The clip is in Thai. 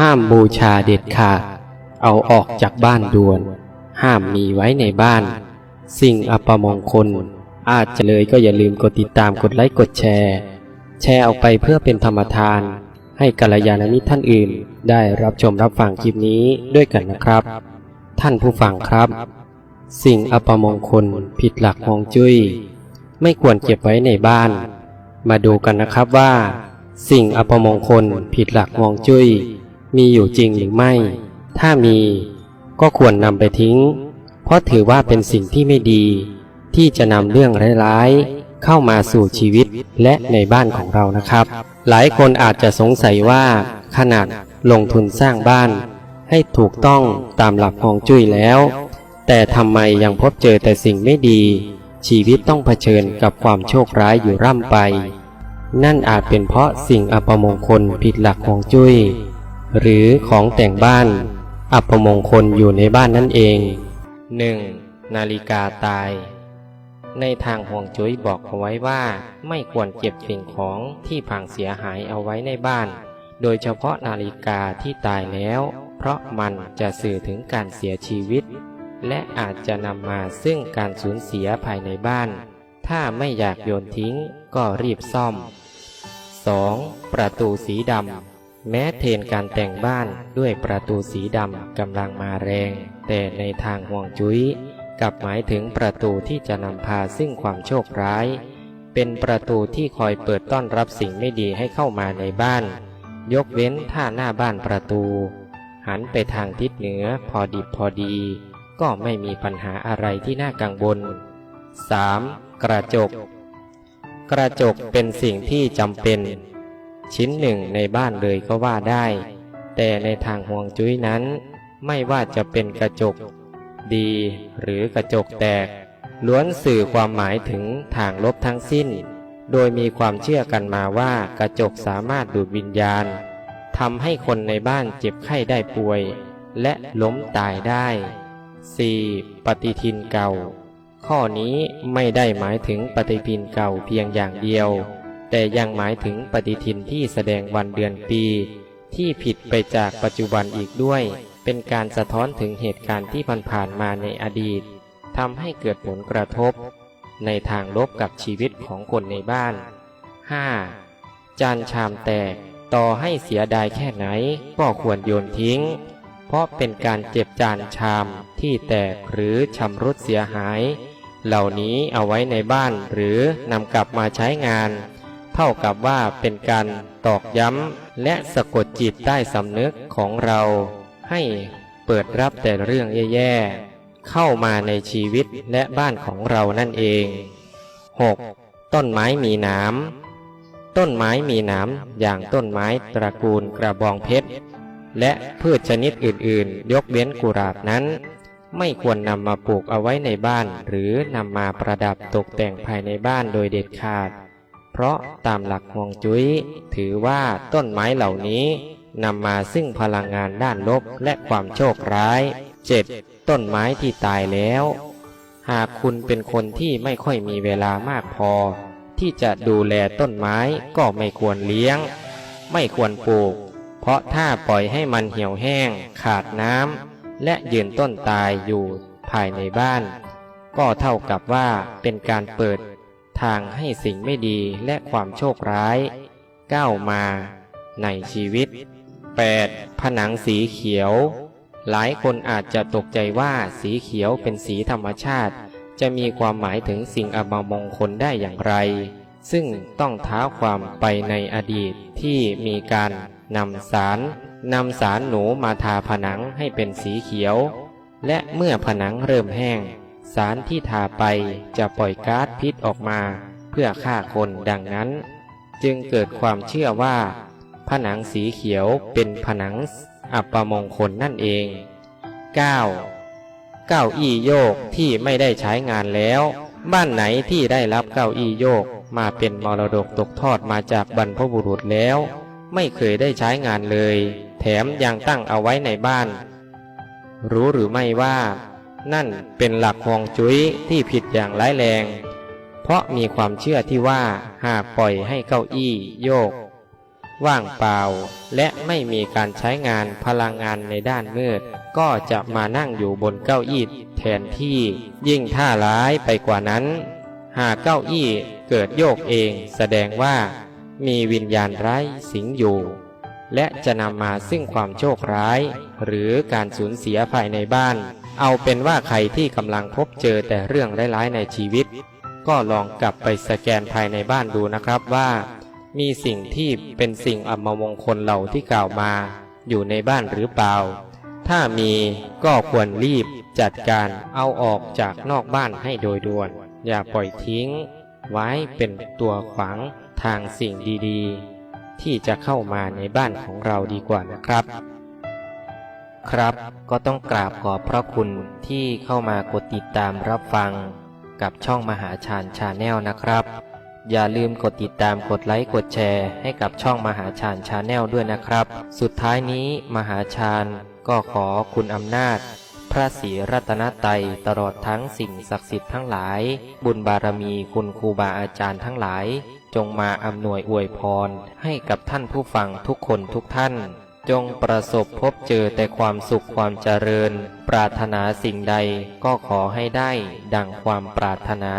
ห้ามบูชาเด็ดขาด เอาออกจากบ้านด่วน ห้ามมีไว้ในบ้าน สิ่งอัปมงคล อาจจะเลยก็อย่าลืมกดติดตามกดไลค์กดแชร์ แชร์ออกไปเพื่อเป็นธรรมทาน ให้กัลยาณมิตรท่านอื่น ได้รับชมรับฟังคลิปนี้ด้วยกันนะครับ ท่านผู้ฟังครับ สิ่งอัปมงคลผิดหลักฮวงจุ้ย ไม่ควรเก็บไว้ในบ้าน มาดูกันนะครับว่า สิ่งอัปมงคลผิดหลักฮวงจุ้ย มีอยู่จริงหรือไม่ ถ้ามีก็ควรนำไปทิ้ง เพราะถือว่าเป็นสิ่งที่ไม่ดี ที่จะนำเรื่องร้ายๆ เข้ามาสู่ชีวิตและในบ้านของเรานะครับ หลายคนอาจจะสงสัยว่าขนาดลงทุนสร้างบ้าน ให้ถูกต้องตามหลักฮวงจุ้ยแล้ว แต่ทำไมยังพบเจอแต่สิ่งไม่ดี ชีวิตต้องเผชิญกับความโชคร้ายอยู่ร่ำไป นั่นอาจเป็นเพราะสิ่งอัปมงคลผิดหลักฮวงจุ้ย หรือของแต่งบ้าน อัปมงคลอยู่ในบ้านนั่นเอง 1. นาฬิกาตาย ในทางห่วงจุ้ยบอกเอาไว้ว่า ไม่ควรเก็บสิ่งของที่พังเสียหายเอาไว้ในบ้าน โดยเฉพาะนาฬิกาที่ตายแล้ว เพราะมันจะสื่อถึงการเสียชีวิต และอาจจะนำมาซึ่งการสูญเสียภายในบ้าน ถ้าไม่อยากโยนทิ้งก็รีบซ่อม 2. ประตูสีดำ แม้เทรนการแต่งบ้านด้วยประตูสีดำกำลังมาแรง แต่ในทางห่วงจุ้ยกลับหมายถึงประตูที่จะนำพาซึ่งความโชคร้าย เป็นประตูที่คอยเปิดต้อนรับสิ่งไม่ดีให้เข้ามาในบ้าน ยกเว้นถ้าหน้าบ้านประตู หันไปทางทิศเหนือพอดิบพอดี ก็ไม่มีปัญหาอะไรที่น่ากังวล 3. กระจก กระจกเป็นสิ่งที่จำเป็น ชิ้นหนึ่งในบ้านเลยก็ว่าได้ แต่ในทางห่วงจุ้ยนั้น ไม่ว่าจะเป็นกระจก ดีหรือกระจกแตก ล้วนสื่อความหมายถึงทางลบทั้งสิ้น โดยมีความเชื่อกันมาว่ากระจกสามารถดูดวิญญาณทำให้คนในบ้านเจ็บไข้ได้ป่วย และล้มตายได้ 4. ปฏิทินเก่า ข้อนี้ไม่ได้หมายถึงปฏิทินเก่าเพียงอย่างเดียว แต่ยังหมายถึงปฏิทินที่แสดงวันเดือนปี ที่ผิดไปจากปัจจุบันอีกด้วย เป็นการสะท้อนถึงเหตุการณ์ที่ผ่านๆมาในอดีตทำให้เกิดผลกระทบ ในทางลบกับชีวิตของคนในบ้าน 5. จานชามแตกต่อให้เสียดายแค่ไหนก็ควรโยนทิ้ง เพราะเป็นการเจ็บจานชามที่แตกหรือชำรุดเสียหาย เหล่านี้เอาไว้ในบ้านหรือนำกลับมาใช้งานเท่ากับว่าเป็นการตอกย้ำ และสะกดจิตใต้สำนึกของเรา ให้เปิดรับแต่เรื่องแย่ๆ เข้ามาในชีวิตและบ้านของเรานั่นเอง 6. ต้นไม้มีนามต้นไม้มีนามอย่างต้นไม้ตระกูลกระบองเพชร และพืชชนิดอื่นๆ ยกเว้นกุหลาบนั้น ไม่ควรนำมาปลูกเอาไว้ในบ้าน หรือนำมาประดับตกแต่งภายในบ้านโดยเด็ดขาด เพราะตามหลักฮวงจุ้ย ถือว่าต้นไม้เหล่านี้นำมาซึ่งพลังงานด้านลบและความโชคร้าย 7. ต้นไม้ที่ตายแล้ว หากคุณเป็นคนที่ไม่ค่อยมีเวลามากพอ ที่จะดูแลต้นไม้ก็ไม่ควรเลี้ยง ไม่ควรปลูก เพราะถ้าปล่อยให้มันเหี่ยวแห้ง ขาดน้ำและยืนต้นตายอยู่ภายในบ้าน ก็เท่ากับว่าเป็นการเปิด ทางให้สิ่งไม่ดีและความโชคร้ายก้าวมาในชีวิต 8. ผนังสีเขียว หลายคนอาจจะตกใจว่าสีเขียวเป็นสีธรรมชาติ จะมีความหมายถึงสิ่งอัปมงคลได้อย่างไร ซึ่งต้องท้าความไปในอดีตที่มีการนำสารนำสารหนูมาทาผนังให้เป็นสีเขียว และเมื่อผนังเริ่มแห้ง สารที่ทาไปจะปล่อยก๊าซพิษออกมา เพื่อฆ่าคนดังนั้น จึงเกิดความเชื่อว่า ผนังสีเขียวเป็นผนังอัปมงคลนั่นเอง 9. เก้าอี้โยกที่ไม่ได้ใช้งานแล้ว บ้านไหนที่ได้รับเก้าอี้โยกมาเป็นมรดกตกทอดมาจากบรรพบุรุษแล้ว ไม่เคยได้ใช้งานเลย แถมยังตั้งเอาไว้ในบ้าน รู้หรือไม่ว่า นั่นเป็นหลักฮวงจุ้ยที่ผิดอย่างร้ายแรง เพราะมีความเชื่อที่ว่าหากปล่อยให้เก้าอี้โยก ว่างเปล่า และไม่มีการใช้งานพลังงานในด้านมืด ก็จะมานั่งอยู่บนเก้าอี้แทนที่ยิ่งท่าร้ายไปกว่านั้น หากเก้าอี้เกิดโยกเองแสดงว่ามีวิญญาณร้ายสิงอยู่ และจะนำมาซึ่งความโชคร้าย หรือการสูญเสียภายในบ้าน เอาเป็นว่าใครที่กำลังพบเจอแต่เรื่องร้ายๆในชีวิต ก็ลองกลับไปสแกนภายในบ้านดูนะครับว่า มีสิ่งที่เป็นสิ่งอัมมงคลเหล่าที่กล่าวมา อยู่ในบ้านหรือเปล่า ถ้ามีก็ควรรีบจัดการเอาออกจากนอกบ้านให้โดยด่วน อย่าปล่อยทิ้ง ไว้เป็นตัวขวางทางสิ่งดีๆ ที่จะเข้ามาในบ้านของเราดีกว่านะครับ ครับก็ต้องกราบขอบพระคุณที่เข้ามากดติดตามรับฟังกับช่องมหาชาญชาแนลนะครับ อย่าลืมกดติดตามกดไลค์กดแชร์ให้กับช่องมหาชาญชาแนลด้วยนะครับ สุดท้ายนี้มหาชาญก็ขอคุณอำนาจ พระศรีรัตนตรยตลอดทั้งสิ่งศักดิ์สิทธิ์ทั้งหลาย บุญบารมีคุณครูบาอาจารย์ทั้งหลาย จงมาอำนวยอวยพร ให้กับท่านผู้ฟังทุกคนทุกท่าน จงประสบพบเจอแต่ความสุขความเจริญ ปรารถนาสิ่งใดก็ขอให้ได้ ดังความปรารถนา